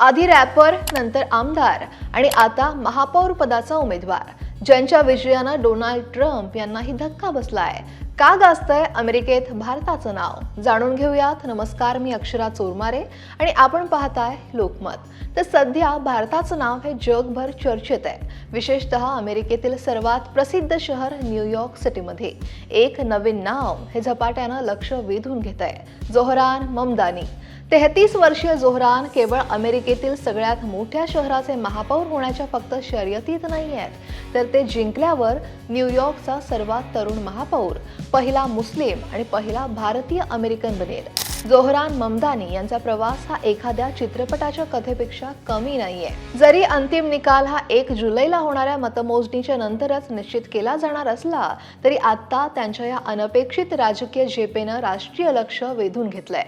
आधी रॅपर नंतर आमदार आणि आता महापौर पदाचा उमेदवार. ज्यांच्या विजयानं डोनाल्ड ट्रम्प यांनाही धक्का बसलाय. का गाजतंय अमेरिकेत भारताचं नाव? जाणून घेऊयात. नमस्कार मी अक्षरा चोरमारे आणि आपण पाहताय लोकमत. तर सध्या भारताचं नाव हे जगभर चर्चेत आहे. विशेषतः अमेरिकेतील सर्वात प्रसिद्ध शहर न्यूयॉर्क सिटीमध्ये. एक नवीन नाव हे झपाट्यानं लक्ष वेधून घेत आहे जोहरान ममदानी. तेहतीस वर्षीय जोहरान केवळ अमेरिकेतील सगळ्यात मोठ्या शहराचे महापौर होण्याच्या फक्त शर्यतीत नाही आहेत. तर ते जिंकल्यावर न्यूयॉर्कचा सर्वात तरुण महापौर पहिला मुस्लिम आणि पहिला भारतीय अमेरिकन बनेल. जोहरान ममदानी यांचा प्रवास हा एखाद्या चित्रपटाच्या कथेपेक्षा कमी नाहीये. जरी अंतिम निकाल हा एक जुलैला होणाऱ्या मतमोजणीच्या नंतरच निश्चित केला जाणार असला तरी आता त्यांच्या या अनपेक्षित राजकीय झेपेनं राष्ट्रीय लक्ष वेधून घेतलंय.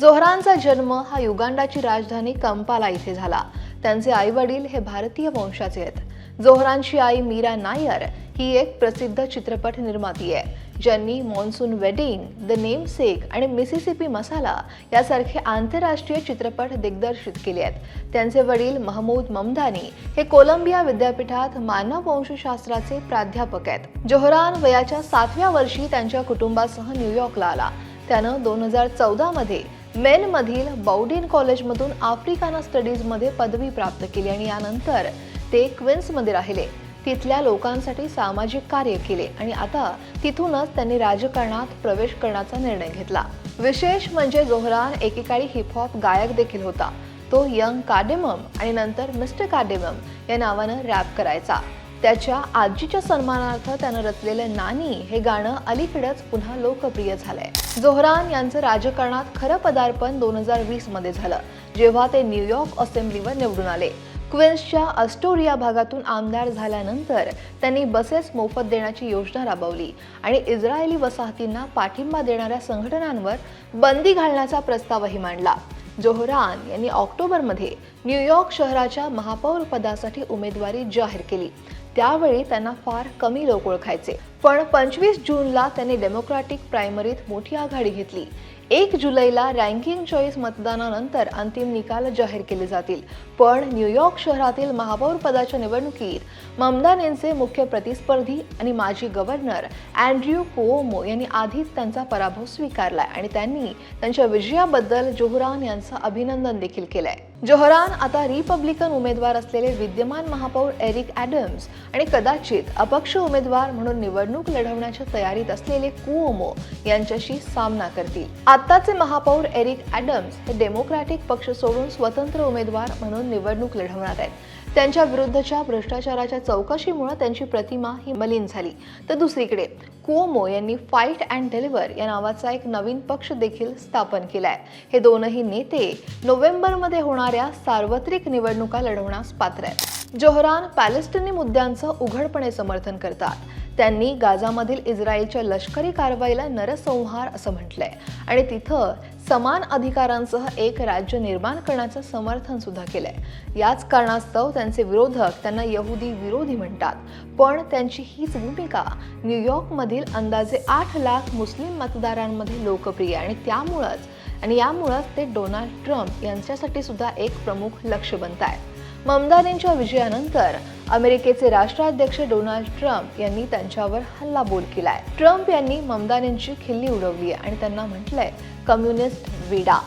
जोहरांचा जन्म हा युगांडाची राजधानी कंपाला इथे झाला. त्यांचे आई वडील हे भारतीय वंशाचे आहेत. जोहरांची आई मीरा नायर ही एक प्रसिद्ध चित्रपट निर्माती आहे. ज्यांनी मॉन्सून वेडिंग द नेम सेक आणि मिसिसिपी मसाला यासारखे आंतरराष्ट्रीय चित्रपट दिग्दर्शित केले आहेत. त्यांचे वडील महमूद ममदानी हे कोलंबिया विद्यापीठात मानव वंशशास्त्राचे प्राध्यापक आहेत. जोहरान वयाच्या सातव्या वर्षी त्यांच्या कुटुंबासह न्यूयॉर्कला आला. त्यानं दोन हजार चौदामध्ये मेनमधील बौडिन कॉलेजमधून आफ्रिकाना स्टडीजमध्ये पदवी प्राप्त केली आणि यानंतर ते क्विन्समध्ये राहिले. तिथल्या लोकांसाठी सामाजिक कार्य केले आणि आता तिथूनच त्यांनी राजकारणात प्रवेश करण्याचा निर्णय घेतला. विशेष म्हणजे जोहरान एकेकाळी हिपहॉप गायक देखील होता. तो यंग कार्डेमम आणि नंतर मिस्टर कार्डेमम या नावानं रॅप करायचा. त्याच्या आजीच्या सन्मानार्थ त्यानं रचलेलं नानी हे गाणं अलीकडेच पुन्हा लोकप्रिय झालंय. जोहरान यांचं राजकारणात खरं पदार्पण दोन हजार वीसमध्ये झालं जेव्हा ते न्यूयॉर्क असेंब्लीवर निवडून आले. क्विन्सच्या अस्टोरिया भागातून आमदार झाल्यानंतर त्यांनी बसेस मोफत देण्याची योजना राबवली आणि इस्रायली वसाहतींना पाठिंबा देणाऱ्या संघटनांवर बंदी घालण्याचा प्रस्तावही मांडला. जोहरान यांनी ऑक्टोबरमध्ये न्यूयॉर्क शहराच्या महापौर पदासाठी उमेदवारी जाहीर केली. त्यावेळी त्यांना फार कमी लोक ओळखायचे. पण पंचवीस जूनला त्यांनी डेमोक्रॅटिक प्रायमरीत मोठी आघाडी घेतली. एक जुलैला रँकिंग चॉईस मतदानानंतर अंतिम निकाल जाहीर केले जातील. पण न्यूयॉर्क शहरातील महापौर पदाच्या निवडणुकीत ममदानेंचे मुख्य प्रतिस्पर्धी आणि माजी गव्हर्नर अँड्र्यू कोमो यांनी आधीच त्यांचा पराभव स्वीकारलाय आणि त्यांनी त्यांच्या विजयाबद्दल जोहरान यांचं अभिनंदन देखील केलंय. जोहरान आता रिपब्लिकन उमेदवार असलेले विद्यमान महापौर एरिक ॲडम्स आणि कदाचित अपक्ष उमेदवार म्हणून निवडणूक लढवण्याच्या तयारीत असलेले कुओमो यांच्याशी सामना करतील. आत्ताचे महापौर एरिक ॲडम्स हे डेमोक्रॅटिक पक्ष सोडून स्वतंत्र उमेदवार म्हणून निवडणूक लढवणार आहेत. त्यांच्या विरुद्धच्या भ्रष्टाचाराच्या चौकशीमुळे त्यांची प्रतिमा ही मलिन झाली. तर दुसरीकडे कुओमो यांनी फाईट अँड डिलिव्हर या नावाचा एक नवीन पक्ष देखील स्थापन केलाय. हे दोनही नेते नोव्हेंबरमध्ये होणाऱ्या सार्वत्रिक निवडणुका लढवण्यास पात्र आहेत. जोहरान पॅलेस्टिनी मुद्द्यांचं उघडपणे समर्थन करतात. त्यांनी गाझामधील इस्रायलच्या लष्करी कारवाईला नरसंहार असं म्हटलंय. आणि तिथं समान अधिकारांसह एक राज्य निर्माण करण्याचं समर्थन सुद्धा केलंय. याच कारणास्तव त्यांचे विरोधक त्यांना यहुदी विरोधी म्हणतात. पण त्यांची हीच भूमिका न्यूयॉर्कमधील अंदाजे आठ लाख मुस्लिम मतदारांमध्ये लोकप्रिय आणि त्यामुळंच आणि यामुळंच ते डोनाल्ड ट्रम्प यांच्यासाठी सुद्धा एक प्रमुख लक्ष बनत आहे ममदानींच्या विजयानंतर अमेरिकेचे राष्ट्राध्यक्ष डोनाल्ड ट्रम्प यांनी त्यांच्यावर हल्लाबोल केलाय. ट्रम्प यांनी ममदानींची खिल्ली उडवली आहे आणि त्यांना म्हटलंय कम्युनिस्ट वेडा.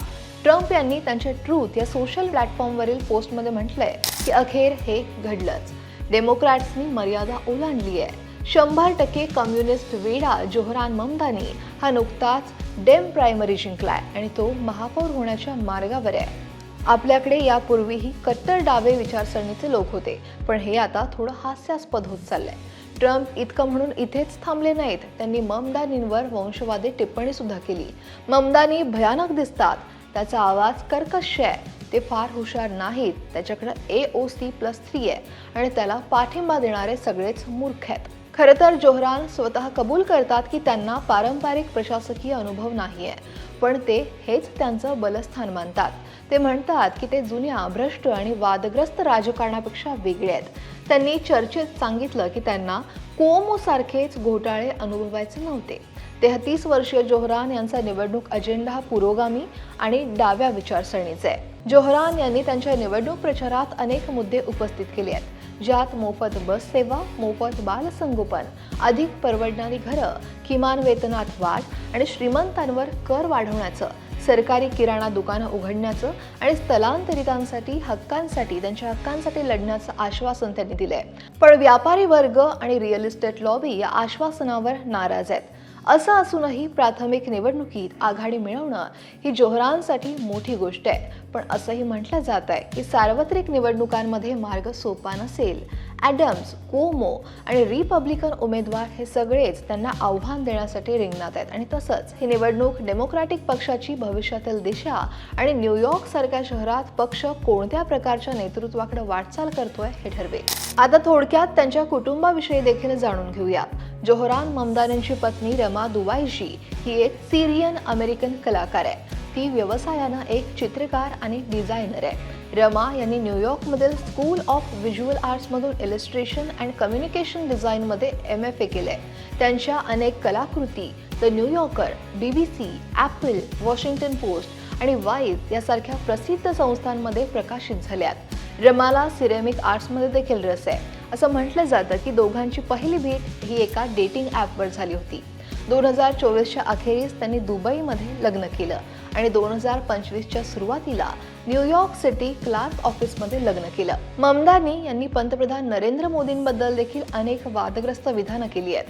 ट्रम्प यांनी त्यांच्या ट्रूथ या सोशल प्लॅटफॉर्मवरील पोस्टमध्ये म्हटलंय की अखेर हे घडलंच. डेमोक्रॅट्सनी मर्यादा ओलांडली आहे. शंभर टक्के कम्युनिस्ट वेडा जोहरान ममदानी हा नुकताच डेम प्रायमरी जिंकलाय आणि तो महापौर होण्याच्या मार्गावर आहे. आपल्याकडे यापूर्वीही कट्टर डावे विचारसरणीचे लोक होते. पण हे आता थोडं हास्यास्पद होत चाललंय. ट्रम्प इतकं म्हणून इथेच थांबले नाहीत. त्यांनी ममदानींवर वंशवादी टिप्पणी सुद्धा केली. ममदानी भयानक दिसतात. त्याचा आवाज कर्कश आहे. ते फार हुशार नाहीत. त्याच्याकडे A O C plus three आहे. आणि त्याला पाठिंबा देणारे सगळेच मूर्ख आहेत. खरं तर जोहरान स्वतः कबूल करतात की त्यांना पारंपरिक प्रशासकीय अनुभव नाही आहे पण ते हेच त्यांचं बलस्थान मानतात. ते म्हणतात की ते जुन्या भ्रष्ट आणि वादग्रस्त राजकारणापेक्षा वेगळे आहेत. त्यांनी चर्चेत सांगितलं की त्यांना कोमोसारखेच घोटाळे अनुभवायचे नव्हते. तेहतीस वर्षीय जोहरान यांचा निवडणूक अजेंडा हा पुरोगामी आणि डाव्या विचारसरणीचा आहे. जोहरान यांनी त्यांच्या निवडणूक प्रचारात अनेक मुद्दे उपस्थित केले आहेत. ज्यात मोफत बस सेवा मोफत बालसंगोपन अधिक परवडणारी घरं किमान वेतनात वाढ आणि श्रीमंतांवर कर वाढवण्याचं सरकारी किराणा दुकानं उघडण्याचं आणि स्थलांतरितांसाठी हक्कांसाठी त्यांच्या हक्कांसाठी लढण्याचं आश्वासन त्यांनी दिलंय. पण व्यापारी वर्ग आणि रिअल इस्टेट लॉबी या आश्वासनावर नाराज आहेत. असं असूनही प्राथमिक निवडणुकीत आघाडी मिळवणं ही जोहरांसाठी मोठी गोष्ट आहे. पण असंही म्हटलं जात आहे की सार्वत्रिक निवडणुकांमध्ये मार्ग सोपा नसेल. ॲडम्स कोमो आणि रिपब्लिकन उमेदवार हे सगळेच त्यांना आव्हान देण्यासाठी रिंगणात आहेत. आणि तसंच ही निवडणूक डेमोक्रॅटिक पक्षाची भविष्यातील दिशा आणि न्यूयॉर्क सारख्या शहरात पक्ष कोणत्या प्रकारच्या नेतृत्वाकडे वाटचाल करतोय हे ठरवेल. आता थोडक्यात त्यांच्या कुटुंबाविषयी देखील जाणून घेऊयात जोहरान ममदानींची पत्नी रमा दुवाईशी ही एक सिरियन अमेरिकन कलाकार आहे. ती व्यवसायानं एक चित्रकार आणि डिझायनर आहे. रमा यांनी न्यूयॉर्कमधील स्कूल ऑफ व्हिज्युअल आर्ट्समधून इलिस्ट्रेशन अँड कम्युनिकेशन डिझाईनमध्ये एम एफ ए केले त्यांच्या अनेक कलाकृती the New Yorker B B C Apple Washington Post आणि वाईज यासारख्या प्रसिद्ध संस्थांमध्ये प्रकाशित झाल्यात. रमाला सिरेमिक आर्ट्समध्ये देखील रस आहे. असं म्हटलं जातं की दोघांची पहिली भेट ही एका डेटिंग ॲपवर झाली होती. दोन हजार चोवीसच्या अखेरीस त्यांनी दुबईमध्ये लग्न केलं आणि दोन हजार पंचवीसच्या सुरुवातीला न्यूयॉर्क सिटी क्लार्क ऑफिसमध्ये लग्न केलं. ममदानी यांनी पंतप्रधान नरेंद्र मोदींबद्दल देखील अनेक वादग्रस्त विधानं केली आहेत.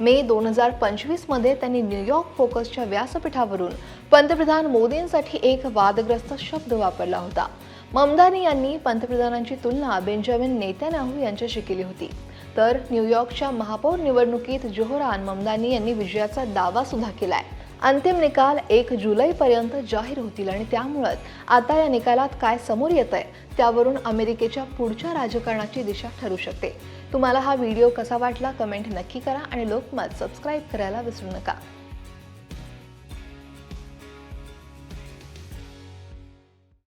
मे दोन हजार पंचवीसमध्ये त्यांनी न्यूयॉर्क फोकसच्या व्यासपीठावरून पंतप्रधान मोदींसाठी एक वादग्रस्त शब्द वापरला होता. ममदानी यांनी पंतप्रधानांची तुलना बेंजामिन नेत्यानाहू यांच्याशी केली होती. तर न्यूयॉर्कच्या महापौर निवडणुकीत जोहरान ममदानी यांनी विजयाचा दावा सुद्धा केलाय. अंतिम निकाल एक जुलैपर्यंत जाहीर होतील आणि त्यामुळंच आता या निकालात काय समोर येत आहे त्यावरून अमेरिकेच्या पुढच्या राजकारणाची दिशा ठरू शकते. तुम्हाला हा व्हिडिओ कसा वाटला कमेंट नक्की करा आणि लोकमत सबस्क्राईब करायला विसरू नका.